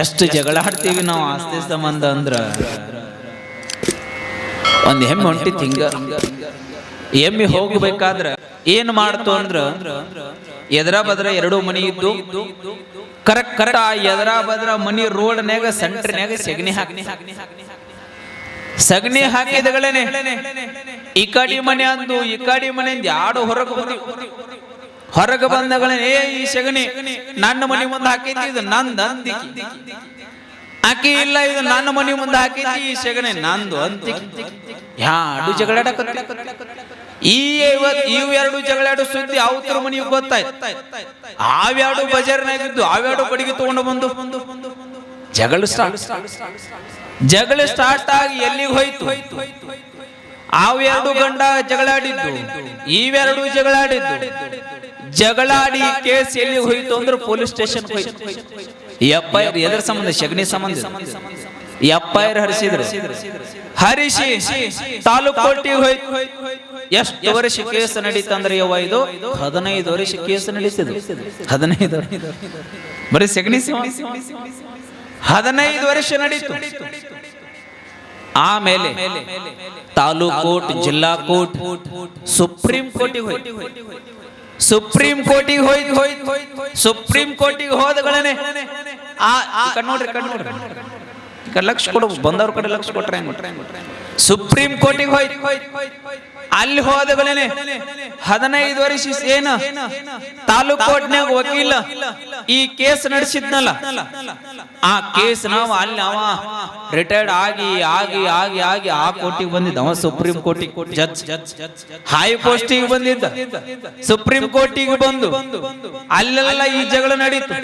ಎಷ್ಟು ಜಗಳ ಆಡ್ತೀವಿ ನಾವು ಆಸ್ತಿ ಸಂಬಂಧ ಅಂದ್ರ? ಒಂದ್ ಹೆಮ್ಮೆ ಹೊಂಟಿತ್ ಹಿಂಗ ಎಮ್ಮಿ ಹೋಗ್ಬೇಕಾದ್ರ ಏನ್ ಮಾಡ್ತು ಅಂದ್ರ, ಎದರ ಬದ್ರ ಎರಡು ಮನಿ ಇದ್ದು, ಕರೆಕ್ಟ್ ಕರೆಕ್ಟ್ ಆ ಎದರ ಬದ್ರ ಮನಿ ರೋಡ್ನ್ಯಾಗ ಸೆಂಟ್ರ್ನ್ಯಾಗ ಸೆಗಣಿ ಹಾಕಿ ಸಗಣಿ ಹಾಕಿದಗಳೇನೆ ಈ ಕಡಿ ಮನೆ ಅಂದು, ಈ ಕಡಿ ಮನೆ ಅಂದು ಯಾಡು ಹೊರಗೆ ಹೊರಗೆ ಬಂದಗಳೇ ಏ ಈ ಸಗಣಿ ನನ್ನ ಮನೆ ಮುಂದೆ ಹಾಕೈತಿ ಇದು ನಂದು ಅಂದಿ ಆಕಿ ಇಲ್ಲ ಇದು ನನ್ನ ಮನೆ ಮುಂದೆ ಹಾಕೈತಿ ಈ ಸಗಣಿ ನಂದು ಅಂತಿ ಯಾಡು ಜಗಳಾಡಕತ್ತಿ ಈ ಇವತ್ ಇವ್ ಎರಡು ಜಗಳಾಡು ಸುದ್ದಿ ಅವತರ ಮನೆಗೆ ಗೊತ್ತಾಯ್ತು. ಆವ್ಯಾಡು ಬಜಾರ್ನಾಗಿದ್ದು ಆವ್ಯಾಡು ಬಡಿಗೆ ತಗೊಂಡು ಬಂದು. ಜಗಳ ಸ್ಟಾರ್ಟ್ ಜಗಳ ಸ್ಟಾರ್ಟ್ ಆಗಿ ಎಲ್ಲಿಗೆ ಹೋಯ್ತು? ಅವೆರಡು ಗಂಡ ಜಗಳಾಡಿದ್ದು ಇವೆರಡು ಜಗಳಾಡಿದ್ದು. ಜಗಳಾಡಿ ಕೇಸ್ ಎಲ್ಲಿ ಹೋಯ್ತು ಅಂದ್ರೆ ಪೊಲೀಸ್ ಸ್ಟೇಷನ್ ಹೋಯ್ತು. ಐ ಎದ್ರ ಸಂಬಂಧ? ಶಗ್ನಿ ಸಂಬಂಧ. ಎಫ್ ಐ ಹರಿಸಿದ್ರು. ಹರಿಸಿ ತಾಲೂಕ್ ಕೋರ್ಟಿಗೆ ಎಷ್ಟು ವರ್ಷ ಕೇಸ್ ನಡೀತಂದ್ರೆ ಯವ್ವ ಇದು? ಹದಿನೈದು ವರ್ಷ ಕೇಸ್ ನಡೀತಿದ್ರು ಹದಿನೈದು. ಬರೀ ಸಗಣಿ ಹದಿನೈದು ವರ್ಷ ನಡೀತು. ಆಮೇಲೆ ತಾಲೂಕ್ ಕೋರ್ಟ್, ಜಿಲ್ಲಾ ಕೋರ್ಟ್, ಸುಪ್ರೀಂ ಕೋರ್ಟಿಗೆ ಸುಪ್ರೀಂ ಕೋರ್ಟಿಗೆ ಹೋಯ್ತು ಹೋಯ್ತು ಸುಪ್ರೀಂ ಕೋರ್ಟಿಗೆ ಹೋದಗಳೇ ನೋಡ್ರಿ ನೋಡ್ರಿ ಈ ಕಡೆ ಲಕ್ಷ ಕೊಡು, ಬಂದವ್ರ ಕಡೆ ಲಕ್ಷ ಕೊಟ್ರೆ? ಸುಪ್ರೀಂ ಕೋರ್ಟಿಗೆ ಹೋಯ್ತು ಅಲ್ಲಿ ಹೋದಗಳೇನೆ ಹದಿನೈದು ವರ್ಷ ಏನ? ತಾಲೂಕ್ ಕೋರ್ಟ್ನಾಗ ವಕೀಲ. ಈ ಕೇಸ್ ನಡೆಸಿದ್ನಲ್ಲ. ಆ ಕೇಸ್ ನಾವು ಅಲ್ಲಿ ಅವ ರಿಟೈರ್ಡ್ ಆಗಿ ಆಗಿ ಆಗಿ ಆಗಿ ಆ ಕೋರ್ಟಿಗೆ ಬಂದಿದ್ದ. ಸುಪ್ರೀಂ ಕೋರ್ಟಿಗೆ ಜಡ್ಜ್ ಹೈ ಪೋಸ್ಟಿಗೆ ಬಂದಿದ್ದ. ಸುಪ್ರೀಂ ಕೋರ್ಟಿಗೆ ಬಂದು. ಅಲ್ಲೆಲ್ಲ ಈ ಜಗಳ ನಡೀತು.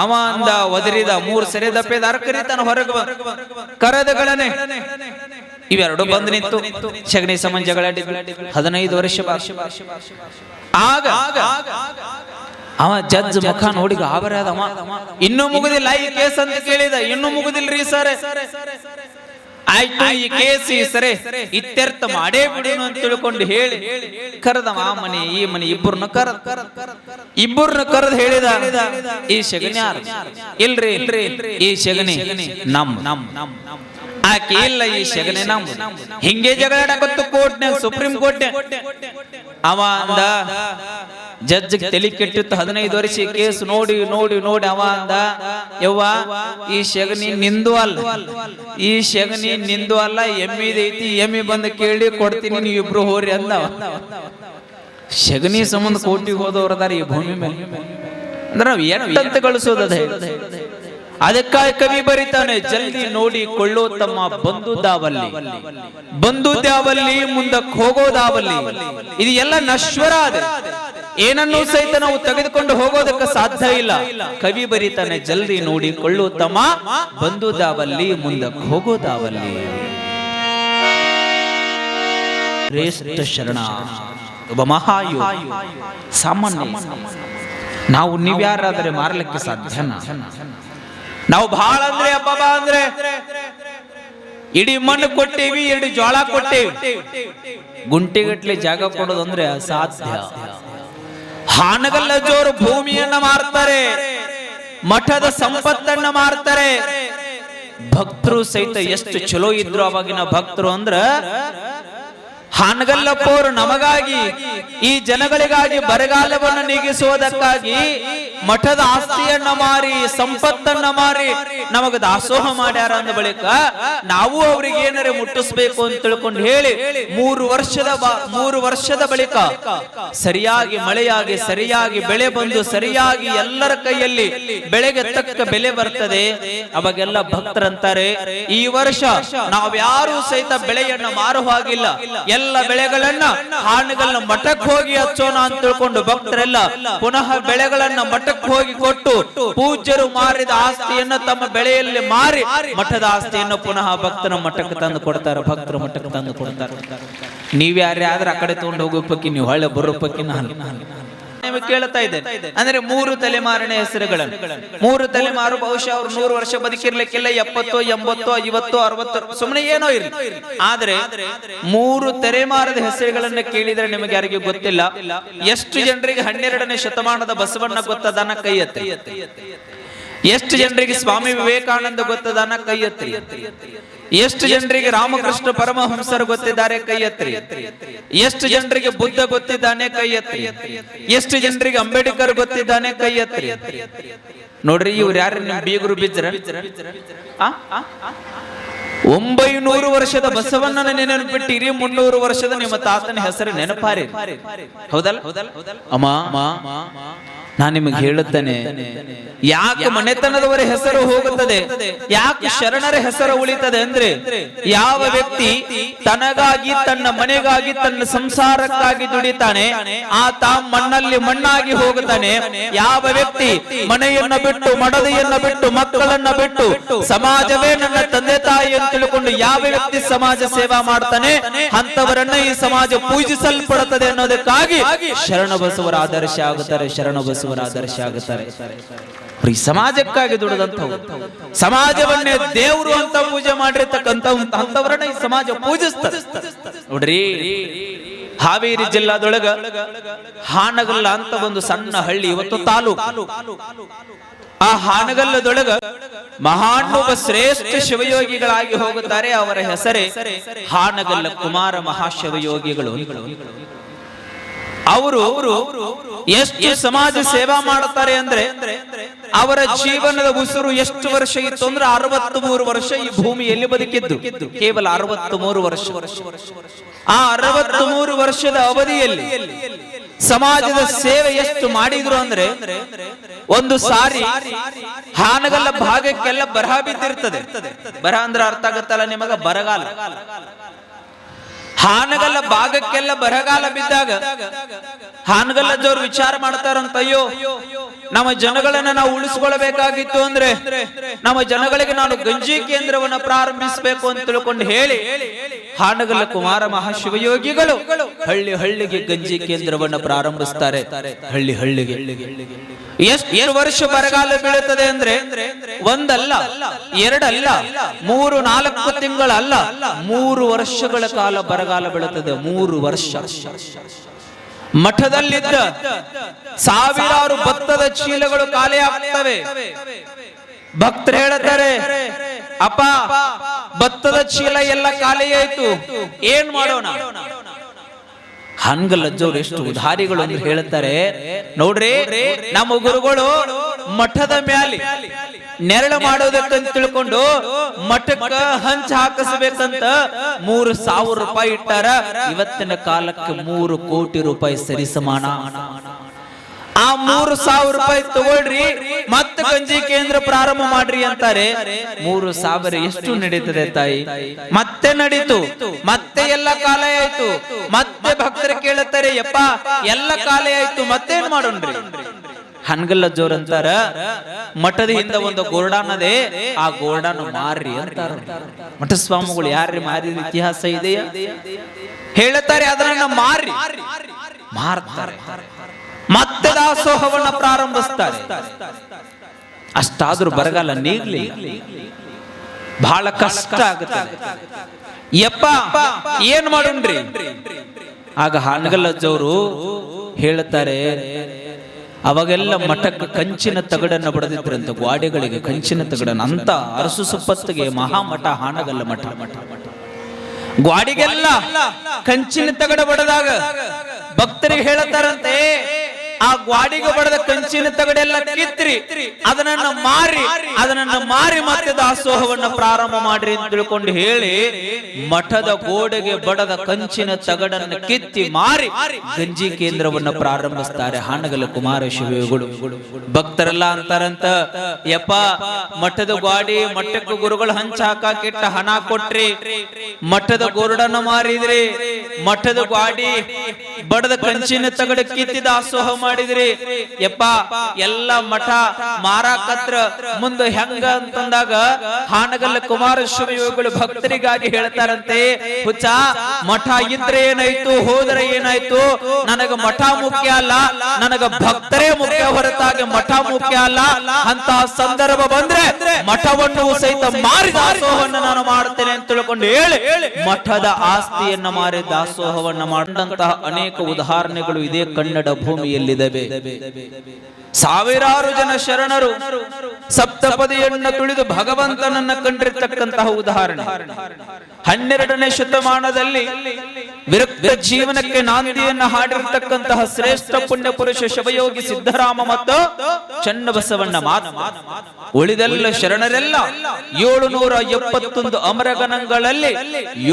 ಅವ ಅಂದ, ಒದರಿದ, ಮೂರ್ ಸರಿ ದಪ್ಪಿದ ಅರ್ಕರಿತಾನ ಹೊರಗೆ ಕರೆದಗಳನೆ ಇವೆರಡು ಬಂದು ನಿಂತು ಶಗಣಿ ಸಮಂಜಗಳ ಹದಿನೈದು ವರ್ಷ ಆಗ ಅವ ಜಡ್ಜ್ ಮುಖ ನೋಡಿ ಗಾಬರಿ ಆದ ಅವ, ಇನ್ನೂ ಮುಗುದಿಲ್ಲ ಈ ಕೇಸ್ ಅಂತ ಕೇಳಿದ, ಇನ್ನೂ ಮುಗುದಿಲ್ರಿ ಸರ್. ಆಯ್ತು, ಈ ಕೇಸ್ ಈ ಸರಿ ಇತ್ಯರ್ಥ ಮಾಡೇ ಬಿಡೋನು ಅಂತ ತಿಳ್ಕೊಂಡು ಹೇಳಿ ಕರೆದ ಆ ಮನೆ, ಈ ಮನೆ ಇಬ್ಬರನ್ನ ಕರ ಇಬ್ಬರನ್ನ ಕರೆದ ಹೇಳಿದ ಈ ಯಾರು ಇಲ್ರಿ ಇಲ್ರಿ ಈ ಶಗನಿ ನಮ್ ನಮ್ ನಮ್ ಆಕೆ ಇಲ್ಲ ಈ ಶಗನೆ ನಮ್ ಹಿಂಗೆ ಜಗಳಾಡಕತ್ತು ಕೋರ್ಟ್ನ್ಯಾಗ, ಸುಪ್ರೀಂ ಕೋರ್ಟ್ ಅವ ಅಂದ ಜಡ್ಜ್ ತಲೆ ಕೆಟ್ಟಿತ್ತು ಹದಿನೈದು ವರ್ಷ ಕೇಸ್ ನೋಡಿ ನೋಡಿ ನೋಡಿ. ಅವ ಅಂದ, ಯವ್ವ, ಈ ಶಗನಿ ನಿಂದು ಅಲ್ಲ. ಈ ಶಗನಿ ನಿಂದು ಅಲ್ಲ. ಎಮ್ಮಿದೈತಿ ಎಮ್ಮಿ ಬಂದು ಕೇಳಿ ಕೊಡ್ತೀನಿ ನೀವು ಇಬ್ರು ಹೋರಿ ಅಂದ. ಶಗನಿ ಸಂಬಂಧ ಕೋಟಿಗೆ ಹೋದವ್ರದಾರ ಈ ಭೂಮಿ ಮೇಲೆ. ಅಂದ್ರೆ ನಾವ್ ಎಟ್ಟಂತ ಗಳಿಸೋದ ಅದಕ್ಕಾಗಿ ಕವಿ ಬರೀತಾನೆ, ಜಲ್ದಿ ನೋಡಿ ಕೊಳ್ಳೋ ತಮ್ಮ ಬಂಧು ದಾವಲ್ಲಿ ಮುಂದಕ್ಕೆ ಹೋಗೋದಾವಲ್ಲಿ. ಇದು ಎಲ್ಲ ನಶ್ವರ ಅದ. ಏನನ್ನು ಸಹಿತ ನಾವು ತೆಗೆದುಕೊಂಡು ಹೋಗೋದಕ್ಕೆ ಸಾಧ್ಯ ಇಲ್ಲ. ಕವಿ ಬರೀತಾನೆ, ಜಲ್ದಿ ನೋಡಿ ಕೊಳ್ಳೋ ತಮ್ಮ ಬಂಧು ದಾವಲ್ಲಿ ಮುಂದಕ್ಕೆ ಹೋಗೋದಾವಲ್ಲಿ. ಶ್ರೇಷ್ಠ ಶರಣ. ಒಬ್ಬ ಮಹಾಯು ಸಾಮಾನ್ಯ. ನಾವು ನೀವ್ಯಾರಾದರೆ ಮಾರಲಿಕ್ಕೆ ಸಾಧ್ಯನಾ? ನಾವು ಬಹಳ ಅಂದ್ರೆ, ಅಬ್ಬಬ್ಬ ಅಂದ್ರೆ, ಇಡೀ ಮಣ್ಣು ಕೊಟ್ಟೇವಿ, ಎರಡು ಜೋಳ ಕೊಟ್ಟೇವಿ. ಗುಂಟೆಗಟ್ಲೆ ಜಾಗ ಕೊಡೋದಂದ್ರೆ ಅಸಾಧ್ಯ. ಹಾನಗಲ್ಲ ಜೋರು ಭೂಮಿಯನ್ನ ಮಾರ್ತಾರೆ, ಮಠದ ಸಂಪತ್ತನ್ನ ಮಾರ್ತಾರೆ. ಭಕ್ತರು ಸಹಿತ ಎಷ್ಟು ಚಲೋ ಇದ್ರು ಅವಾಗಿನ ಭಕ್ತರು ಅಂದ್ರ ಹಾನಗಲ್ಲಪ್ಪವರು ನಮಗಾಗಿ ಈ ಜನಗಳಿಗಾಗಿ ಬರಗಾಲವನ್ನು ನೀಗಿಸುವುದಕ್ಕಾಗಿ ಮಠದ ಆಸ್ತಿಯನ್ನ ಮಾರಿ, ಸಂಪತ್ತನ್ನ ಮಾರಿ ನಮಗ ದಾಸೋಹ ಮಾಡ್ಯಾರ ಅಂದ ಬಳಿಕ ನಾವು ಅವ್ರಿಗೆ ಏನಾರೆ ಮುಟ್ಟಿಸ್ಬೇಕು ಅಂತ ತಿಳ್ಕೊಂಡು ಹೇಳಿ ಮೂರು ವರ್ಷದ ಮೂರು ವರ್ಷದ ಬಳಿಕ ಸರಿಯಾಗಿ ಮಳೆಯಾಗಿ, ಸರಿಯಾಗಿ ಬೆಳೆ ಬಂದು, ಸರಿಯಾಗಿ ಎಲ್ಲರ ಕೈಯಲ್ಲಿ ಬೆಳೆಗೆ ತಕ್ಕ ಬೆಲೆ ಬರ್ತದೆ. ಅವಾಗೆಲ್ಲ ಭಕ್ತರಂತಾರೆ. ಈ ವರ್ಷ ನಾವ್ಯಾರು ಸಹಿತ ಬೆಳೆಯನ್ನ ಮಾರು ಹಾಗಿಲ್ಲ. ಎಲ್ಲ ಬೆಳೆಗಳನ್ನ ಹಾಣುಗಳನ್ನ ಮಠಕ್ಕೆ ಹೋಗಿ ಹಚ್ಚೋಣ ಅಂತ ತಿಳ್ಕೊಂಡು ಭಕ್ತರೆಲ್ಲ ಪುನಃ ಬೆಳೆಗಳನ್ನ ಮಠಕ್ಕೆ ಹೋಗಿ ಕೊಟ್ಟು ಪೂಜ್ಯರು ಮಾರಿದ ಆಸ್ತಿಯನ್ನ ತಮ್ಮ ಬೆಳೆಯಲ್ಲಿ ಮಾರಿ ಮಠದ ಆಸ್ತಿಯನ್ನು ಪುನಃ ಭಕ್ತರ ಮಠಕ್ಕೆ ತಂದು ಕೊಡ್ತಾರೆ, ಭಕ್ತರ ಮಠಕ್ಕೆ ತಂದು ಕೊಡ್ತಾರೆ. ನೀವ್ಯಾರೇ ಆದ್ರೆ ಆ ಕಡೆ ತಗೊಂಡು ಹೋಗೋ ಪಕ್ಕಿ ನೀವು ಹೊಳೆ ಬರೋ ಪಕ್ಕಿ ನಿಮಗೆ ಕೇಳ್ತಾ ಇದ್ದೇನೆ. ಅಂದ್ರೆ ಮೂರು ತಲೆಮಾರಿನ ಹೆಸರುಗಳನ್ನು. ಮೂರು ತಲೆಮಾರು ಬಹುಶಃ ಅವ್ರು ನೂರು ವರ್ಷ ಬದುಕಿರ್ಲಿಕ್ಕಿಲ್ಲ, ಎಪ್ಪತ್ತು, ಎಂಬತ್ತು, ಐವತ್ತು, ಅರವತ್ತು, ಸುಮ್ಮನೆ ಏನೋ ಇರಲಿ. ಆದ್ರೆ ಮೂರು ತಲೆಮಾರದ ಹೆಸರುಗಳನ್ನ ಕೇಳಿದ್ರೆ ನಿಮಗೆ ಯಾರಿಗೂ ಗೊತ್ತಿಲ್ಲ. ಎಷ್ಟು ಜನರಿಗೆ ಹನ್ನೆರಡನೇ ಶತಮಾನದ ಬಸವಣ್ಣ ಗೊತ್ತದನ್ನ ಕೈ ಎತ್ತಿ. ಎಷ್ಟು ಜನರಿಗೆ ಸ್ವಾಮಿ ವಿವೇಕಾನಂದ ಗೊತ್ತದಾನ ಕೈ ಎತ್ತಿ ಎಷ್ಟು ಜನರಿಗೆ ರಾಮಕೃಷ್ಣ ಪರಮಹಂಸರು ಗೊತ್ತಿದ್ದಾರೆ ಕೈ ಎಷ್ಟು ಜನರಿಗೆ ಬುದ್ಧ ಗೊತ್ತಿದ್ದಾನೆ ಕೈ ಎಷ್ಟು ಜನರಿಗೆ ಅಂಬೇಡ್ಕರ್ ಗೊತ್ತಿದ್ದಾನೆ ಕೈ ನೋಡ್ರಿ, ಇವ್ರು ಯಾರು? ನಿಮ್ ಬೀಗರು ಆ? ಒಂಬೈನೂರು ವರ್ಷದ ಬಸವಣ್ಣನ ನೆನಪಿಟ್ಟಿರಿ ಮುನ್ನೂರು ವರ್ಷದ ನಿಮ್ಮ ತಾತನ ಹೆಸರು ನೆನಪಾರಿ ಹೌದಲ್ಲ? ಅಮ್ಮ. ನಾನು ನಿಮಗೆ ಹೇಳುತ್ತೇನೆ ಯಾಕೆ ಮನೆತನದವರ ಹೆಸರು ಹೋಗುತ್ತದೆ? ಯಾಕೆ ಶರಣರ ಹೆಸರು ಉಳಿತದೆ ಅಂದ್ರೆ ಯಾವ ವ್ಯಕ್ತಿ ತನಗಾಗಿ ತನ್ನ ಮನೆಗಾಗಿ ತನ್ನ ಸಂಸಾರಕ್ಕಾಗಿ ದುಡಿತಾನೆ ಆತ ಮಣ್ಣಲ್ಲಿ ಮಣ್ಣಾಗಿ ಹೋಗುತ್ತಾನೆ. ಯಾವ ವ್ಯಕ್ತಿ ಮನೆಯನ್ನ ಬಿಟ್ಟು ಮಡದಿಯನ್ನ ಬಿಟ್ಟು ಮಕ್ಕಳನ್ನ ಬಿಟ್ಟು ಸಮಾಜವೇ ನನ್ನ ತಂದೆ ತಾಯಿ ಅಂತ ತಿಳ್ಕೊಂಡು ಯಾವ ವ್ಯಕ್ತಿ ಸಮಾಜ ಸೇವಾ ಮಾಡ್ತಾನೆ? ಅಂತವರನ್ನ ಈ ಸಮಾಜ ಪೂಜಿಸಲ್ಪಡುತ್ತದೆ ಅನ್ನೋದಕ್ಕಾಗಿ ಶರಣ ಬಸವರ ಆದರ್ಶ ಆಗುತ್ತಾರೆ. ಶರಣ ಬಸವರ ಆದರ್ಶ ಆಗುತ್ತಾರೆ ಈ ಸಮಾಜಕ್ಕಾಗಿ ದುಡಿದಂಥವು ಸಮಾಜವನ್ನೇ ದೇವರು ಅಂತ ಪೂಜೆ ಮಾಡಿರ್ತಕ್ಕಂಥ ಅಂತವರನ್ನ ಈ ಸಮಾಜ ಪೂಜಿಸ್ತಾರೆ ನೋಡ್ರಿ ಹಾವೇರಿ ಜಿಲ್ಲಾದೊಳಗ ಹಾನಗಲ್ಲ ಅಂತ ಒಂದು ಸಣ್ಣ ಹಳ್ಳಿ ಇವತ್ತು ತಾಲೂಕು ಆ ಹಾನಗಲ್ಲದೊಳಗ ಮಹಾನುಭ ಶ್ರೇಷ್ಠ ಶಿವಯೋಗಿಗಳಾಗಿ ಹೋಗುತ್ತಾರೆ ಅವರ ಹೆಸರೇ ಹಾನಗಲ್ಲ ಕುಮಾರ ಮಹಾಶಿವಯೋಗಿಗಳು ಅವರು ಎಷ್ಟು ಸಮಾಜ ಸೇವಾ ಮಾಡುತ್ತಾರೆ ಅಂದ್ರೆ ಅವರ ಜೀವನದ ಉಸಿರು ಎಷ್ಟು ವರ್ಷ ಇತ್ತು ಅಂದ್ರೆ ಅರವತ್ತು ಮೂರು ವರ್ಷ ಈ ಭೂಮಿಯಲ್ಲಿ ಬದುಕಿದ್ದು? ಕೇವಲ ಅರವತ್ತು ಮೂರು ವರ್ಷ. ಆ ಅರವತ್ತು ಮೂರು ವರ್ಷದ ಅವಧಿಯಲ್ಲಿ ಸಮಾಜದ ಸೇವೆ ಎಷ್ಟು ಮಾಡಿದ್ರು ಅಂದ್ರೆ ಒಂದು ಸಾರಿ ಹಾನಗಲ್ಲ ಭಾಗಕ್ಕೆಲ್ಲ ಬರಹ ಬಿದ್ದಿರ್ತದೆ. ಬರಹ ಅಂದ್ರೆ ಅರ್ಥ ಆಗತ್ತಲ್ಲ ನಿಮಗ? ಬರಗಾಲ. ಹಾನಗಲ್ಲ ಭಾಗಕ್ಕೆಲ್ಲ ಬರಗಾಲ ಬಿದ್ದಾಗ ಹಾನಗಲ್ಲದವ್ರು ವಿಚಾರ ಮಾಡ್ತಾರಂತ, ಅಯ್ಯೋ, ನಮ್ಮ ಜನಗಳನ್ನ ನಾವು ಉಳಿಸ್ಕೊಳ್ಬೇಕಾಗಿತ್ತು ಅಂದ್ರೆ ನಮ್ಮ ಜನಗಳಿಗೆ ನಾನು ಗಂಜಿ ಕೇಂದ್ರವನ್ನ ಪ್ರಾರಂಭಿಸಬೇಕು ಅಂತ ತಿಳ್ಕೊಂಡು ಹೇಳಿ ಹಾನಗಲ್ಲ ಕುಮಾರ ಮಹಾಶಿವಯೋಗಿಗಳು ಹಳ್ಳಿ ಹಳ್ಳಿಗೆ ಗಂಜಿ ಕೇಂದ್ರವನ್ನ ಪ್ರಾರಂಭಿಸ್ತಾರೆ, ಹಳ್ಳಿ ಹಳ್ಳಿಗೆ. ಎಷ್ಟು ವರ್ಷ ಬರಗಾಲ ಬೀಳುತ್ತದೆ ಅಂದ್ರೆ ಒಂದಲ್ಲ, ಎರಡಲ್ಲ, ಮೂರು, ನಾಲ್ಕು ತಿಂಗಳಲ್ಲ, ಮೂರು ವರ್ಷಗಳ ಕಾಲ ಬರಗಾಲ ಬೀಳುತ್ತದೆ, ಮೂರು ವರ್ಷ. ಮಠದಲ್ಲಿದ್ದ ಸಾವಿರಾರು ಭತ್ತದ ಚೀಲಗಳು ಖಾಲಿ ಆಗ್ತವೆ. ಭಕ್ತರು ಹೇಳುತ್ತಾರೆ ಅಪ್ಪ ಭತ್ತದ ಚೀಲ ಎಲ್ಲ ಖಾಲಿ ಆಯ್ತು, ಏನ್ ಮಾಡೋಣ? ಹಂಗಲಜ್ಜವ್ರು ಎಷ್ಟು ಉದಾರಿಗಳು ಅಂತ ಹೇಳುತ್ತಾರೆ, ನೋಡ್ರಿ, ನಮ್ಮ ಗುರುಗಳು ಮಠದ ಮ್ಯಾಲೆ ನೆರಳು ಮಾಡೋದಕ್ಕಂತ ತಿಳ್ಕೊಂಡು ಮಠಕ್ಕ ಹಂಚ ಹಾಕಿಸ್ಬೇಕಂತ ಮೂರು ಸಾವಿರ ರೂಪಾಯಿ ಇಟ್ಟಾರ. ಇವತ್ತಿನ ಕಾಲಕ್ಕೆ ಮೂರು ಕೋಟಿ ರೂಪಾಯಿ ಸರಿಸಮಾನ. ಆ ಮೂರು ಸಾವಿರ ರೂಪಾಯಿ ತಗೊಳ್ರಿ, ಮತ್ತೆ ಗಂಜಿ ಕೇಂದ್ರ ಪ್ರಾರಂಭ ಮಾಡ್ರಿ ಅಂತಾರೆ. ಮೂರು ಸಾವಿರ ಎಷ್ಟು ನಡೀತದೆ ತಾಯಿ? ಮತ್ತೆ ನಡೀತು, ಮತ್ತೆ ಎಲ್ಲ ಕಾಲ ಆಯ್ತು. ಮತ್ತೆ ಭಕ್ತರು ಕೇಳುತ್ತಾರೆ, ಯಪ್ಪ, ಎಲ್ಲ ಕಾಲ ಆಯ್ತು, ಮತ್ತೇನ್ ಮಾಡೋಣ್ರಿ? ಹನ್ಗಲ್ಲ ಜೋರ್ ಅಂತಾರ, ಮಠದ ಹಿಂದ ಒಂದು ಗೋರ್ಡಾನದೇ ಆ ಗೋರ್ಡಾನ ಮಾರ್ರಿ ಅಂತಾರ. ಮಠ ಸ್ವಾಮಿಗಳು ಯಾರ್ರಿ ಮಾರಿದ ಇತಿಹಾಸ ಇದೆಯಾ? ಹೇಳುತ್ತಾರೆ ಅದನ್ನ ಮಾರ್ರಿ. ಮಾರ್ತಾರೆ. ಮತ್ತೆ ದಾಸೋಹವನ್ನ ಪ್ರಾರಂಭಿಸ್ತಾರೆ. ಅಷ್ಟಾದ್ರೂ ಬರಗಾಲ ನೀರ್ಲಿ ಬಹಳ ಕಷ್ಟ ಆಗುತ್ತೆ. ಯಪ್ಪ, ಏನ್ ಮಾಡೋಣ್ರಿ? ಆಗ ಹಾನಗಲ್ಲಜ್ಜವರು ಹೇಳ್ತಾರೆ, ಅವಾಗೆಲ್ಲ ಮಠಕ್ಕೆ ಕಂಚಿನ ತಗಡನ್ನ ಬಡದಿದ್ರಂತ ಗ್ವಾಡೆಗಳಿಗೆ ಕಂಚಿನ ತಗಡನ್ನು, ಅಂತ ಅರಸು ಸುಪ್ಪತ್ತಿಗೆ ಮಹಾಮಠ ಹಾನಗಲ್ಲ ಮಠ ಮಠ. ಗ್ವಾಡಿಗೆಲ್ಲ ಕಂಚಿನ ತಗಡ ಬಡದಾಗ ಭಕ್ತರಿಗೆ ಹೇಳುತ್ತಾರಂತೆ ಆ ಗ್ವಾಡಿಗೆ ಬಡದ ಕಂಚಿನ ತಗಡೆಲ್ಲ ಕಿತ್ರಿ ಅದನ್ನ ಮಾರಿ ಅದನ್ನ ಮಾರಿ ಮತ್ತೆ ದಾಸೋಹವನ್ನ ಪ್ರಾರಂಭ ಮಾಡ್ರಿ ಅಂತ ತಿಳ್ಕೊಂಡು ಹೇಳಿ ಮಠದ ಗೋಡೆಗೆ ಬಡದ ಕಂಚಿನ ತಗಡನ್ನು ಕಿತ್ತಿ ಮಾರಿ ಗಂಜಿ ಕೇಂದ್ರವನ್ನ ಪ್ರಾರಂಭಿಸ್ತಾರೆ ಹಾನಗಲ ಕುಮಾರ ಶಿವಗಳು ಭಕ್ತರೆಲ್ಲ ಅಂತಾರಂತ ಯಪ್ಪ ಮಠದ ಗ್ವಾಡಿ ಮಠಕ್ಕೆ ಗುರುಗಳು ಹಂಚ ಹಾಕಿಟ್ಟ ಹಣ ಕೊಟ್ರಿ ಮಠದ ಗೋರ್ಡನ್ನ ಮಾರಿದ್ರಿ ಮಠದ ಗ್ವಾಡಿ ಬಡದ ಕಂಚಿನ ತಗಡ ಕಿತ್ತಿ ದಾಸೋಹ ಮಾಡಿದ್ರಿ. ಯಪ್ಪ ಎಲ್ಲ ಮಠ ಮಾರಾಕತ್ರ ಮುಂದೆ ಹೆಂಗ ಅಂತಂದಾಗ ಹಾನಗಲ್ಲ ಕುಮಾರಸ್ವಾಮಿಗಳು ಭಕ್ತರಿಗಾಗಿ ಹೇಳ್ತಾರಂತೆ, ಹುಚ್ಚ, ಮಠ ಇದ್ರೆ ಏನಾಯ್ತು, ಹೋದ್ರೆ ಏನಾಯ್ತು, ನನಗ ಮಠ ಮುಖ್ಯ ಅಲ್ಲ, ನನಗ ಭಕ್ತರೇ ಮುಖ್ಯ ಹೊರತಾಗಿ ಮಠ ಮುಖ್ಯ ಅಲ್ಲ, ಅಂತ ಸಂದರ್ಭ ಬಂದ್ರೆ ಮಠವನ್ನು ಸಹಿತ ಮಾರಿ ದಾಸೋಹವನ್ನು ನಾನು ಮಾಡ್ತೇನೆ ಅಂತ ತಿಳ್ಕೊಂಡು ಹೇಳಿ, ಮಠದ ಆಸ್ತಿಯನ್ನ ಮಾರಿ ದಾಸೋಹವನ್ನ ಮಾಡಿದಂತಹ ಅನೇಕ ಉದಾಹರಣೆಗಳು ಇದೆ ಕನ್ನಡ দেবে ಸಾವಿರಾರು ಜನ ಶರಣರು ಸಪ್ತಪದಿಯನ್ನ ತುಳಿದು ಭಗವಂತನನ್ನ ಕಂಡಿರ್ತಕ್ಕಂತಹ ಉದಾಹರಣೆ. ಹನ್ನೆರಡನೇ ಶತಮಾನದಲ್ಲಿ ವಿರಕ್ತ ಜೀವನಕ್ಕೆ ನಾಂದಿಯನ್ನ ಹಾಡಿರ್ತಕ್ಕಂತಹ ಶ್ರೇಷ್ಠ ಪುಣ್ಯ ಪುರುಷ ಶಿವಯೋಗಿ ಸಿದ್ದರಾಮ ಮತ್ತು ಚನ್ನಬಸವಣ್ಣ ಮಾತು. ಉಳಿದೆಲ್ಲ ಶರಣರೆಲ್ಲ ಏಳು ನೂರ ಎಪ್ಪತ್ತೊಂದು ಅಮರಗಣಗಳಲ್ಲಿ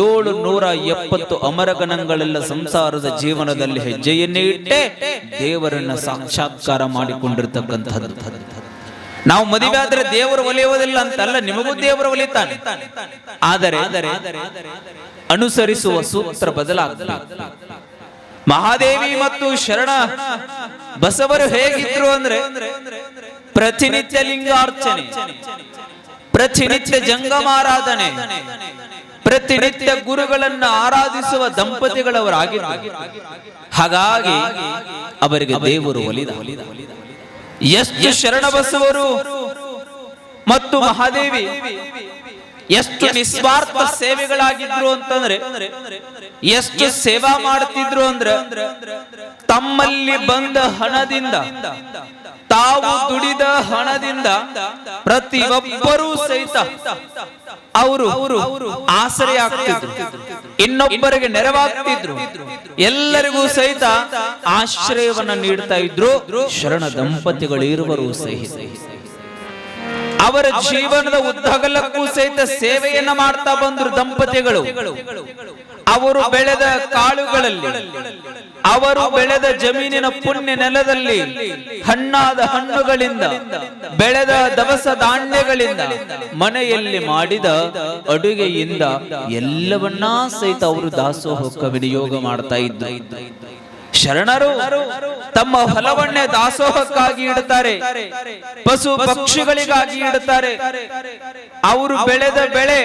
ಏಳು ನೂರ ಎಪ್ಪತ್ತು ಅಮರಗಣಗಳೆಲ್ಲ ಸಂಸಾರದ ಜೀವನದಲ್ಲಿ ಹೆಜ್ಜೆಯನ್ನೇ ಇಟ್ಟೆ ದೇವರನ್ನ ಸಾಕ್ಷಾತ್ಕಾರ ಮಾಡಿಕೊಂಡಿರ್ತಕ್ಕಂಥದ್ದು. ನಾವು ಮದುವೆ ಆದ್ರೆ ದೇವರು ಒಲಿಯುವುದಿಲ್ಲ ಅಂತಲ್ಲ, ನಿಮಗೂ ದೇವರು ಒಲಿತಾನೆ. ಆದರೆ ಅನುಸರಿಸುವ ಸೂತ್ರ ಬದಲಾಗ್ತದೆ ಮಹಾದೇವಿ ಮತ್ತು ಶರಣ ಬಸವರು ಹೇಗಿದ್ರು ಅಂದ್ರೆ ಪ್ರತಿನಿತ್ಯ ಲಿಂಗಾರ್ಚನೆ ಪ್ರತಿನಿತ್ಯ ಜಂಗಮಾರಾಧನೆ ಪ್ರತಿನಿತ್ಯ ಗುರುಗಳನ್ನ ಆರಾಧಿಸುವ ದಂಪತಿಗಳವರಾಗಿ ಹಾಗಾಗಿ ಅವರಿಗೆ ದೇವರು ಒಲಿದ. ಎಷ್ಟು ಶರಣ ಬಸವರು ಮತ್ತು ಮಹಾದೇವಿ. ಎಷ್ಟು ನಿಸ್ವಾರ್ಥ ಸೇವೆಗಳಾಗಿದ್ರು ಅಂತಂದ್ರೆ ಎಷ್ಟು ಸೇವಾ ಮಾಡ್ತಿದ್ರು ಅಂದ್ರೆ ತಮ್ಮಲ್ಲಿ ಬಂದ ಹಣದಿಂದ ತಾವು ದುಡಿದ ಹಣದಿಂದ ಪ್ರತಿಯೊಬ್ಬರೂ ಸಹಿತ ಅವರು ಆಸರೆ ಆಗ್ತಿದ್ರು ಇನ್ನೊಬ್ಬರಿಗೆ ನೆರವಾಗ್ತಿದ್ರು. ಎಲ್ಲರಿಗೂ ಸಹಿತ ಆಶ್ರಯವನ್ನ ನೀಡ್ತಾ ಇದ್ರು. ಶರಣ ದಂಪತಿಗಳು ಇರುವರು ಸಹಿತ. ಅವರ ಜೀವನದ ಉದ್ದಗಲಕ್ಕೂ ಸಹಿತ ಸೇವೆಯನ್ನ ಮಾಡ್ತಾ ಬಂದ್ರು ದಂಪತಿಗಳು. ಅವರು ಬೆಳೆದ ಕಾಳುಗಳಲ್ಲಿ, ಅವರು ಬೆಳೆದ ಜಮೀನಿನ ಪುಣ್ಯ ನೆಲದಲ್ಲಿ, ಹಣ್ಣಾದ ಹಣ್ಣುಗಳಿಂದ, ಬೆಳೆದ ದವಸ ಧಾನ್ಯಗಳಿಂದ, ಮನೆಯಲ್ಲಿ ಮಾಡಿದ ಅಡುಗೆಯಿಂದ ಎಲ್ಲವನ್ನ ಸಹಿತ ಅವರು ದಾಸೋಹಕ್ಕ ವಿನಿಯೋಗ ಮಾಡ್ತಾ ಇದ್ದ ಶರಣರು ತಮ್ಮ ಹೊಲವನ್ನೇ ದಾಸೋಹಕ್ಕಾಗಿ ಇಡುತ್ತಾರೆ, ಪಶು ಪಕ್ಷಿಗಳಿಗಾಗಿ ಇಡುತ್ತಾರೆ. ಅವರು ಬೆಳೆದ ಬೆಳೆ,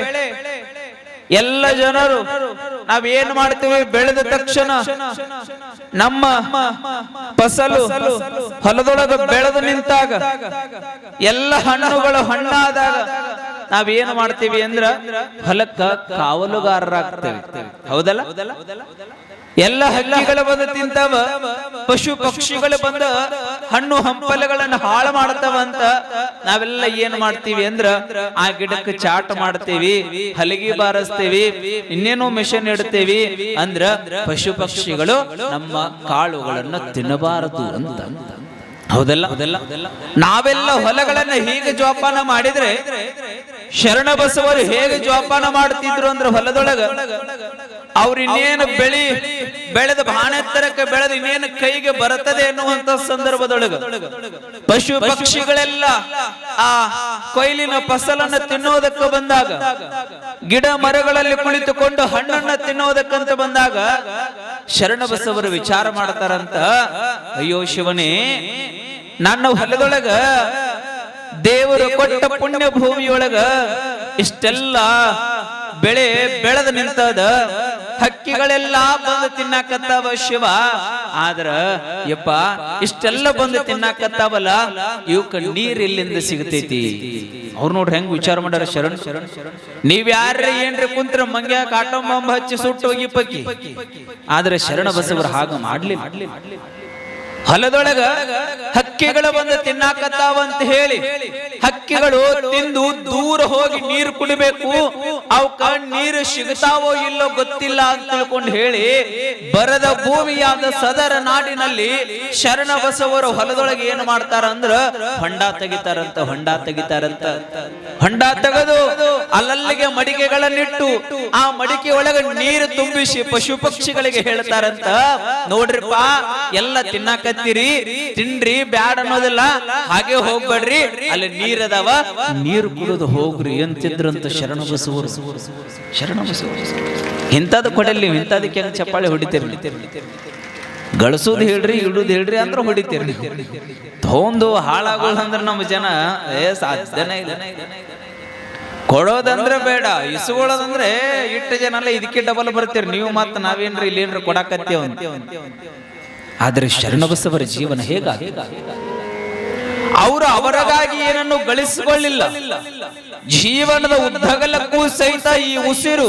ಎಲ್ಲ ಜನರು ನಾವೇನ್ ಮಾಡ್ತೀವಿ? ಬೆಳೆದ ತಕ್ಷಣ ನಮ್ಮ ಫಸಲು ಹೊಲದೊಳಗ ಬೆಳೆದು ನಿಂತಾಗ, ಎಲ್ಲ ಹಣ್ಣುಗಳು ಹಣ್ಣಾದಾಗ ನಾವೇನು ಮಾಡ್ತೀವಿ ಅಂದ್ರ ಹೊಲಕ್ಕ ಕಾವಲುಗಾರರಾಗ್ತೇವೆ. ಹೌದಲ್ಲ? ಎಲ್ಲ ಹಕ್ಕಿಗಳ ಬಂದು ತಿಂತಾವ, ಪಶು ಪಕ್ಷಿಗಳು ಬಂದ ಹಣ್ಣು ಹಂಪಲಗಳನ್ನು ಹಾಳು ಮಾಡ್ತಾವ ಅಂತ ನಾವೆಲ್ಲ ಏನ್ ಮಾಡ್ತೀವಿ ಅಂದ್ರ ಆ ಗಿಡಕ್ಕೆ ಚಾಟ್ ಮಾಡ್ತೀವಿ, ಹಲಗಿ ಬಾರಿಸ್ತೀವಿ, ಇನ್ನೇನೋ ಮಿಷನ್ ಇಡ್ತೇವಿ ಅಂದ್ರ ಪಶು ಪಕ್ಷಿಗಳು ನಮ್ಮ ಕಾಳುಗಳನ್ನು ತಿನ್ನಬಾರದು ಅಂತ. ಹೌದಲ್ಲ? ಹೌದಲ್ಲ ನಾವೆಲ್ಲ ಹೊಲಗಳನ್ನ ಹೀಗೆ ಜೋಪಾನ ಮಾಡಿದ್ರೆ ಶರಣ ಬಸವರು ಹೇಗೆ ಜೋಪಾನ ಮಾಡ್ತಿದ್ರು ಅಂದ್ರೆ ಹೊಲದೊಳಗ ಅವ್ರ ಇನ್ನೇನು ಬೆಳಿ ಬೆಳೆದ ಬಾಣೆತ್ತರಕ್ಕೆ ಬೆಳೆದ ಇನ್ನೇನು ಕೈಗೆ ಬರುತ್ತದೆ ಎನ್ನುವಂತ ಸಂದರ್ಭದೊಳಗ ಪಶು ಪಕ್ಷಿಗಳೆಲ್ಲ ಆ ಕೊಯ್ಲಿನ ಫಸಲನ್ನ ತಿನ್ನೋದಕ್ಕೆ ಬಂದಾಗ ಗಿಡ ಮರಗಳಲ್ಲಿ ಕುಳಿತುಕೊಂಡು ಹಣ್ಣನ್ನ ತಿನ್ನೋದಕ್ಕಂತ ಬಂದಾಗ ಶರಣಬಸವರು ವಿಚಾರ ಮಾಡ್ತಾರಂತ ಅಯ್ಯೋ ಶಿವನೇ ನನ್ನ ಹೊಲದೊಳಗ ದೇವರು ಕೊಟ್ಟ ಪುಣ್ಯ ಭೂಮಿಯೊಳಗ ಇಷ್ಟೆಲ್ಲ ಬೆಳೆ ಬೆಳೆದ ನಿಂತದ, ಹಕ್ಕಿಗಳೆಲ್ಲ ಬಂದು ತಿನ್ನಾಕತ್ತಾವ ಶಿವ. ಆದ್ರ ಯಪ್ಪ, ಇಷ್ಟೆಲ್ಲ ಬಂದು ತಿನ್ನಾಕತ್ತಾವಲ್ಲ ಇವಕ್ಕ ನೀರ್ ಇಲ್ಲಿಂದ ಸಿಗತೈತಿ. ಅವ್ರು ನೋಡ್ರಿ ಹೆಂಗ್ ವಿಚಾರ ಮಾಡ್ಯಾರ ಶರಣ್. ಶರಣ್ ನೀವ್ ಯಾರ್ರಿ ಏನ್ರಿ ಕುಂತ್ರ ಮಂಗ್ಯ ಕಾಟಂಬಂಬ ಬಾಂಬ್ ಹಚ್ಚಿ ಸುಟ್ಟು ಹೋಗಿ ಪಕ್ಕಿ. ಆದ್ರೆ ಶರಣ ಬಸವರು ಹಾಗ ಮಾಡ್ಲಿ ಹೊಲದೊಳಗ ಹಕ್ಕಿಗಳು ಬಂದು ತಿನ್ನಾಕತ್ತಾವ ಅಂತ ಹೇಳಿ, ಹಕ್ಕಿಗಳು ತಿಂದು ದೂರ ಹೋಗಿ ನೀರು ಕುಡಿಬೇಕು ಅವಕ್ಕ ನೀರು ಸಿಗುತ್ತಾವೋ ಇಲ್ಲೋ ಗೊತ್ತಿಲ್ಲ ಅಂತ ತಿಳ್ಕೊಂಡು ಹೇಳಿ, ಬರದ ಭೂಮಿಯಾದ ಸದರ ನಾಡಿನಲ್ಲಿ ಶರಣ ಬಸವರು ಹೊಲದೊಳಗೆ ಏನು ಮಾಡ್ತಾರ ಅಂದ್ರ, ಹೊಂಡ ತೆಗಿತಾರಂತ ಹೊಂಡ ತೆಗಿತಾರಂತ. ಹೊಂಡ ತೆಗೆದು ಅಲ್ಲಲ್ಲಿಗೆ ಮಡಿಕೆಗಳನ್ನಿಟ್ಟು, ಆ ಮಡಿಕೆ ಒಳಗೆ ನೀರು ತುಂಬಿಸಿ ಪಶು ಪಕ್ಷಿಗಳಿಗೆ ಹೇಳ್ತಾರಂತ. ನೋಡ್ರಿಪ್ಪ, ಎಲ್ಲ ತಿನ್ನಾಕತ್ತೀರಿ ತಿನ್ರಿ, ಬ್ಯಾಡ ಅನ್ನೋದಿಲ್ಲ. ಹಾಗೆ ಹೋಗ್ಬೇಡ್ರಿ. ಅಲ್ಲಿ ನೀರದವ ನೀರು ಕುಡಿದು ಹೋಗ್ರಿ ಅಂತಿದ್ರಂತ ಶರಣ ಬಸವರು. ಶರಣ ಬಸವರು. ಇಂಥದ್ದು ಕೊಡಲಿ ಇಂಥದಕ್ಕೆ ಚಪ್ಪಾಳೆ ಹೊಡಿತೀರಿ ಗಳಿಸೋದು ಹೇಳ್ರಿ, ಇಡುದು ಹೇಳ್ರಿ ಅಂದ್ರೆ ಹೊಡಿತೀರಿ ತೊಂದು ಹಾಳಾಗೋದು ಅಂದ್ರೆ ನಮ್ಮ ಜನ, ಏ, ಸಾಧ್ಯನೇ ಇಲ್ಲ. ಕೊಡೋದಂದ್ರೆ ಬೇಡ, ಇಸ್ಕೊಳ್ಳೋದಂದ್ರೆ ಇಟ್ಟು ಜನ ಇದಕ್ಕೆ ಡಬಲ್ ಬರ್ತೀರಿ. ನೀವು ಮತ್ತೆ ನಾವೇನ್ರಿ, ಇಲ್ಲೇನ್ರಿ ಕೊಡಾಕತ್ತೇವ ಆದ್ರೆ ಶರಣಬಸವರ ಜೀವನ ಹೇಗ ಅವರು ಅವರಗಾಗಿ ಏನನ್ನು ಗಳಿಸಿಕೊಳ್ಳಿಲ್ಲ ಜೀವನದ ಉದ್ದಗಲಕ್ಕೂ ಸಹಿತ ಈ ಉಸಿರು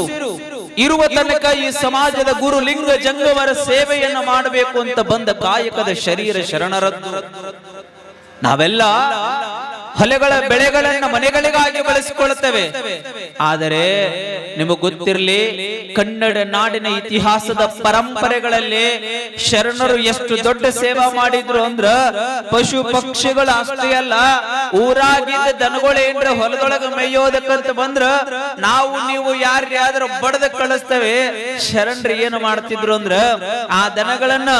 ಇರುವ ತನಕ ಈ ಸಮಾಜದ ಗುರು ಲಿಂಗ ಜಂಗವರ ಸೇವೆಯನ್ನು ಮಾಡಬೇಕು ಅಂತ ಬಂದ ಕಾಯಕದ ಶರೀರ ಶರಣರದ್ದು. ನಾವೆಲ್ಲ ಹೊಲೆಗಳ ಬೆಳೆಗಳನ್ನ ಮನೆಗಳಿಗಾಗಿ ಬಳಸಿಕೊಳ್ಳುತ್ತೇವೆ. ಆದರೆ ನಿಮಗೆ ಗೊತ್ತಿರಲಿ, ಕನ್ನಡ ನಾಡಿನ ಇತಿಹಾಸದ ಪರಂಪರೆಗಳಲ್ಲಿ ಶರಣರು ಎಷ್ಟು ದೊಡ್ಡ ಸೇವಾ ಮಾಡಿದ್ರು ಅಂದ್ರ ಪಶು ಪಕ್ಷಿಗಳು ಅಷ್ಟೇ ಅಲ್ಲ, ಊರಾಗಿದ್ದ ದನಗಳೇನ್ರ ಹೊಲದೊಳಗ ಮೇಯೋದಕ್ಕಂತ ಬಂದ್ರ ನಾವು ನೀವು ಯಾರ್ಯಾದ್ರೂ ಬಡದ ಕಳಿಸ್ತೇವೆ. ಶರಣರು ಏನು ಮಾಡ್ತಿದ್ರು ಅಂದ್ರ ಆ ದನಗಳನ್ನ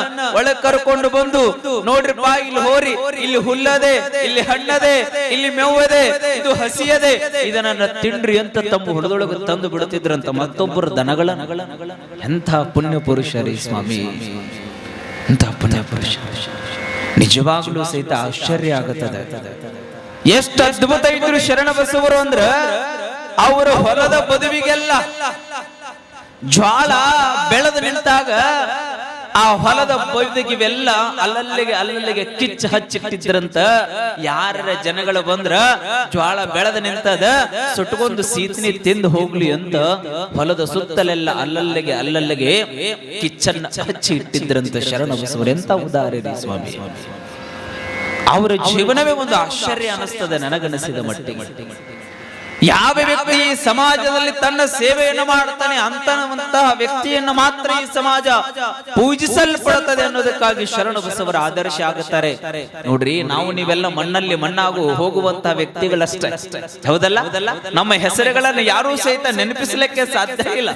ಒಳಗ್ ಕರ್ಕೊಂಡು ಬಂದು ಬಾ ಇಲ್ಲಿ ಹೋರಿ, ಇಲ್ಲಿ ಹುಲ್ಲದೆ ಇಲ್ಲಿ ಹಣ್ಣದೆ ಇಲ್ಲಿ ಮೇವದೆ ಇದು ಹಸಿಯದೆ ಇದನ್ನ ತಿಂಡ್ರಿ ಅಂತ ತಮ್ಮ ಹೊಲದೊಳಗೆ ತಂದು ಬಿಡುತ್ತಿದ್ರಂತ ಮತ್ತೊಬ್ಬರು ದನಗಳ ಎಂಥ ಪುಣ್ಯ ಪುರುಷರೇ ಸ್ವಾಮಿ. ಎಂಥ ಪುಣ್ಯ ಪುರುಷ ನಿಜವಾಗ್ಲೂ ಸಹಿತ ಆಶ್ಚರ್ಯ ಆಗುತ್ತದೆ. ಎಷ್ಟು ಅದ್ಭುತ ಇದ್ರು ಶರಣ ಬಸವರು ಅಂದ್ರ ಅವರ ಹೊಲದ ಬದುವಿಗೆಲ್ಲ ಜ್ವಾಳ ಬೆಳೆದು ನಿಂತಾಗ ಆ ಹೊಲದ ಬದುಕಿವೆಲ್ಲ ಅಲ್ಲಲ್ಲಿಗೆ ಅಲ್ಲಲ್ಲಿಗೆ ಕಿಚ್ಚ ಹಚ್ಚಿಟ್ಟಿದ್ರಂತ ಯಾರ ಜನಗಳು ಬಂದ್ರ ಜ್ವಾಳ ಬೆಳೆದ ನಿಂತದ ಸುಟ್ಕೊಂಡು ಸೀತನಿ ತಿಂದು ಹೋಗ್ಲಿ ಅಂತ ಹೊಲದ ಸುತ್ತಲೆಲ್ಲ ಅಲ್ಲಲ್ಲಿಗೆ ಅಲ್ಲಲ್ಲಿಗೆ ಕಿಚ್ಚನ್ನ ಹಚ್ಚಿ ಇಟ್ಟಿದ್ರಂತ ಶರಣ ಬಸವರು. ಎಂತ ಉದಾಹರಣೆ ಸ್ವಾಮಿ. ಅವರ ಜೀವನವೇ ಒಂದು ಆಶ್ಚರ್ಯ ಅನಿಸ್ತದೆ ನನಗನಿಸಿದ ಮಟ್ಟಿಗೆ. ಯಾವ ವ್ಯಕ್ತಿ ಸಮಾಜದಲ್ಲಿ ತನ್ನ ಸೇವೆಯನ್ನು ಮಾಡ್ತಾನೆ ಅಂತನವಂತಹ ವ್ಯಕ್ತಿಯನ್ನು ಮಾತ್ರ ಈ ಸಮಾಜ ಪೂಜಿಸಲ್ಪಡುತ್ತದೆ ಅನ್ನೋದಕ್ಕಾಗಿ ಶರಣ ಬಸವರ ಆದರ್ಶ ಆಗುತ್ತಾರೆ. ನೋಡ್ರಿ, ನಾವು ನೀವೆಲ್ಲ ಮಣ್ಣಲ್ಲಿ ಮಣ್ಣಾಗು ಹೋಗುವಂತಹ ವ್ಯಕ್ತಿಗಳಷ್ಟೇ. ಹೌದಲ್ಲ? ನಮ್ಮ ಹೆಸರುಗಳನ್ನು ಯಾರೂ ಸಹಿತ ನೆನಪಿಸಲಿಕ್ಕೆ ಸಾಧ್ಯ ಇಲ್ಲ.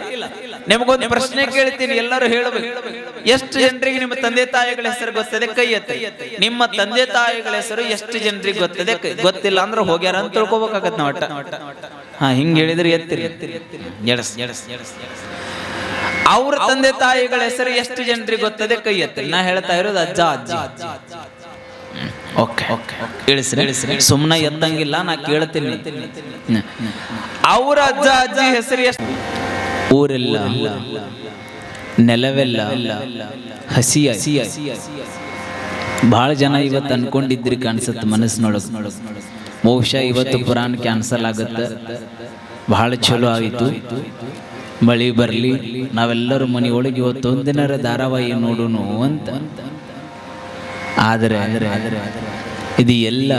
ನಿಮಗೊಂದು ಪ್ರಶ್ನೆ ಕೇಳ್ತೀನಿ ಎಲ್ಲರೂ ಹೇಳಬೇಕು. ಎಷ್ಟು ಜನರಿಗೆ ನಿಮ್ಮ ತಂದೆ ತಾಯಿಗಳ ಹೆಸರು ಗೊತ್ತದೆ? ಕೈ ಎತ್ತೆ ನಿಮ್ಮ ತಂದೆ ತಾಯಿಗಳ ಹೆಸರು ಎಷ್ಟು ಜನರಿಗೆ ಗೊತ್ತದೆ? ಗೊತ್ತಿಲ್ಲ ಅಂದ್ರೆ ಹೋಗ್ಯಾರ ಅಂತ ತಿಳ್ಕೊಬೇಕಾಗತ್ ನಾವು ಹಾ ಹಿಂಗ್ ಹೇಳಿದ್ರೆ ಎತ್ತಿರಿ. ಅವ್ರ ತಂದೆ ತಾಯಿಗಳ ಹೆಸರು ಎಷ್ಟು ಜನರಿಗೆ ಗೊತ್ತದೆ? ಕೈ ಎತ್ತಿ ನಾ ಹೇಳ್ತಾ ಇರೋದು ಅಜ್ಜ ಅಜ್ಜಿ. ಓಕೆ. ಓಕೆ. ಇಳಿಸ್ರಿ. ಇಳಿಸ್ರಿ. ಸುಮ್ಮನೆ ಎದ್ದಂಗಿಲ್ಲ ನಾ ಕೇಳ್ತೀನಿ. ಅವ್ರ ಅಜ್ಜ ಅಜ್ಜಿ ಹೆಸರು ಎಷ್ಟು ಊರೆಲ್ಲ ನೆಲವೆಲ್ಲ ಹಸಿ ಹಸಿ ಬಹಳ ಜನ ಇವತ್ತು ಅನ್ಕೊಂಡಿದ್ರಿ ಕಾಣಿಸುತ್ತೆ ಮನಸ್ಸಿನೊಳಗೆ. ಬಹುಶಃ ಇವತ್ತು ಪುರಾಣ ಕ್ಯಾನ್ಸಲ್ ಆಗುತ್ತೆ. ಬಹಳ ಚಲೋ ಆಯಿತು. ಮಳಿ ಬರಲಿ, ನಾವೆಲ್ಲರೂ ಮನೆಯೊಳಗೆ ಇವತ್ತೊಂದಿನರ ಧಾರಾವಾಹಿ ನೋಡೋಣ ಅಂತ. ಆದರೆ, ಇದು ಎಲ್ಲ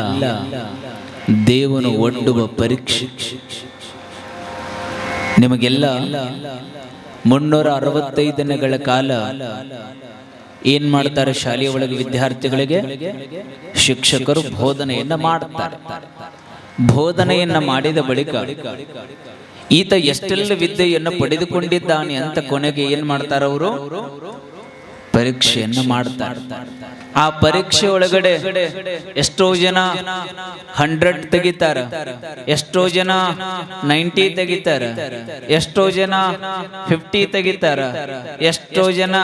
ದೇವನು ಒಡ್ಡುವ ಪರೀಕ್ಷೆ. ನಿಮಗೆಲ್ಲ ಮುನ್ನೂರ ಅರವತ್ತೈದು ದಿನಗಳ ಕಾಲ ಏನ್ ಮಾಡ್ತಾರೆ ಶಾಲೆಯ ಒಳಗೆ ವಿದ್ಯಾರ್ಥಿಗಳಿಗೆ? ಶಿಕ್ಷಕರು ಬೋಧನೆಯನ್ನ ಮಾಡ್ತಾರೆ. ಬೋಧನೆಯನ್ನ ಮಾಡಿದ ಬಳಿಕ ಈತ ಎಷ್ಟೆಲ್ಲ ವಿದ್ಯೆಯನ್ನು ಪಡೆದುಕೊಂಡಿದ್ದಾನೆ ಅಂತ ಕೊನೆಗೆ ಏನ್ ಮಾಡ್ತಾರ ಅವರು ಪರೀಕ್ಷೆಯನ್ನು ಮಾಡ್ತಾರೆ. ಆ ಪರೀಕ್ಷೆ ಒಳಗಡೆ ಎಷ್ಟೋ ಜನ ಹಂಡ್ರೆಡ್ ತೆಗಿತಾರ, ಎಷ್ಟೋ ಜನ ನೈಂಟಿ ತೆಗಿತಾರ, ಎಷ್ಟೋ ಜನ ಫಿಫ್ಟಿ ತೆಗಿತಾರ, ಎಷ್ಟೋ ಜನ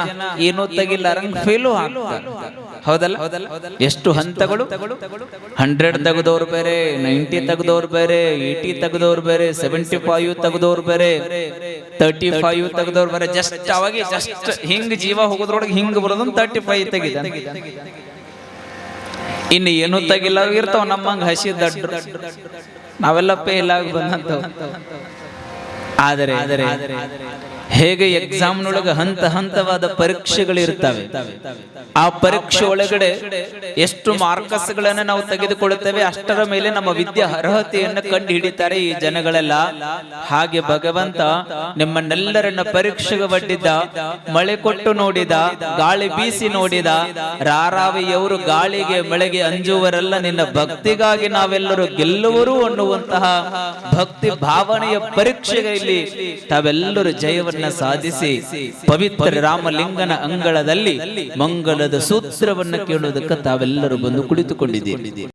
ಏನೂ ತೆಗಿಲ್ಲ ಫೇಲು ಹೌದಲ್ಲ? ಎಷ್ಟು ಹಂತಗಳು? ಹಂಡ್ರೆಡ್ ತೆಗೆದವ್ರು ಬೇರೆ ನೈಂಟಿ ತೆಗೆದವ್ರು ಬೇರೆ ಏಯ್ಟಿ ತೆಗೆದವ್ರು ಬೇರೆ ಸೆವೆಂಟಿ ಫೈವ್ ತೆಗೆದವ್ರು ಬೇರೆ ತರ್ಟಿ ಫೈವ್ ತೆಗೆದವ್ರು ಬೇರೆ ಜಸ್ಟ್ ಅವಾಗ ಜಸ್ಟ್ ಹಿಂಗ್ ಜೀವ ಹೋಗೋದ್ರೊಳಗೆ ಹಿಂಗ್ ಬರೋದು ತರ್ಟಿ ಫೈವ್ ತೆಗಿದ. ಇನ್ನು ಏನು ತೆಗಿಲ್ಲ ಇರ್ತಾವ ನಮ್ಮಂಗ ಹಸಿ ದಡ್ಡ ನಾವೆಲ್ಲ ಪೇ ಇಲ್ಲ ಆದರೆ ಆದರೆ ಹೇಗೆ ಎಕ್ಸಾಮ್ನೊಳಗೆ ಹಂತ ಹಂತವಾದ ಪರೀಕ್ಷೆಗಳು ಇರ್ತವೆ ಆ ಪರೀಕ್ಷೆ ಒಳಗಡೆ ಎಷ್ಟು ಮಾರ್ಕಸ್ ಗಳನ್ನ ನಾವು ತೆಗೆದುಕೊಳ್ಳುತ್ತೇವೆ, ಅಷ್ಟರ ಮೇಲೆ ನಮ್ಮ ವಿದ್ಯೆ ಅರ್ಹತೆಯನ್ನು ಕಂಡು ಹಿಡಿತಾರೆ ಈ ಜನಗಳೆಲ್ಲ. ಹಾಗೆ ಭಗವಂತ ನಿಮ್ಮನ್ನೆಲ್ಲರನ್ನ ಪರೀಕ್ಷೆಗೆ ಒಡ್ಡಿದ್ದ, ಮಳೆ ಕೊಟ್ಟು ನೋಡಿದ, ಗಾಳಿ ಬೀಸಿ ನೋಡಿದ, ರಾರಾವಿಯವರು ಗಾಳಿಗೆ ಮಳೆಗೆ ಅಂಜುವರೆಲ್ಲ ನಿನ್ನ ಭಕ್ತಿಗಾಗಿ ನಾವೆಲ್ಲರೂ ಗೆಲ್ಲುವರು ಅನ್ನುವಂತಹ ಭಕ್ತಿ ಭಾವನೆಯ ಪರೀಕ್ಷೆಗೆ ಇಲ್ಲಿ ತಾವೆಲ್ಲರೂ ಜಯವನ್ನ ಸಾಧಿಸಿ ಪವಿತ್ರ ರಾಮಲಿಂಗನ ಅಂಗಳದಲ್ಲಿ ಮಂಗಲದ ಸೂತ್ರವನ್ನು ಕೇಳುವುದಕ್ಕೆ ತಾವೆಲ್ಲರೂ ಬಂದು ಕುಳಿತುಕೊಂಡಿದ್ದೀರಿ.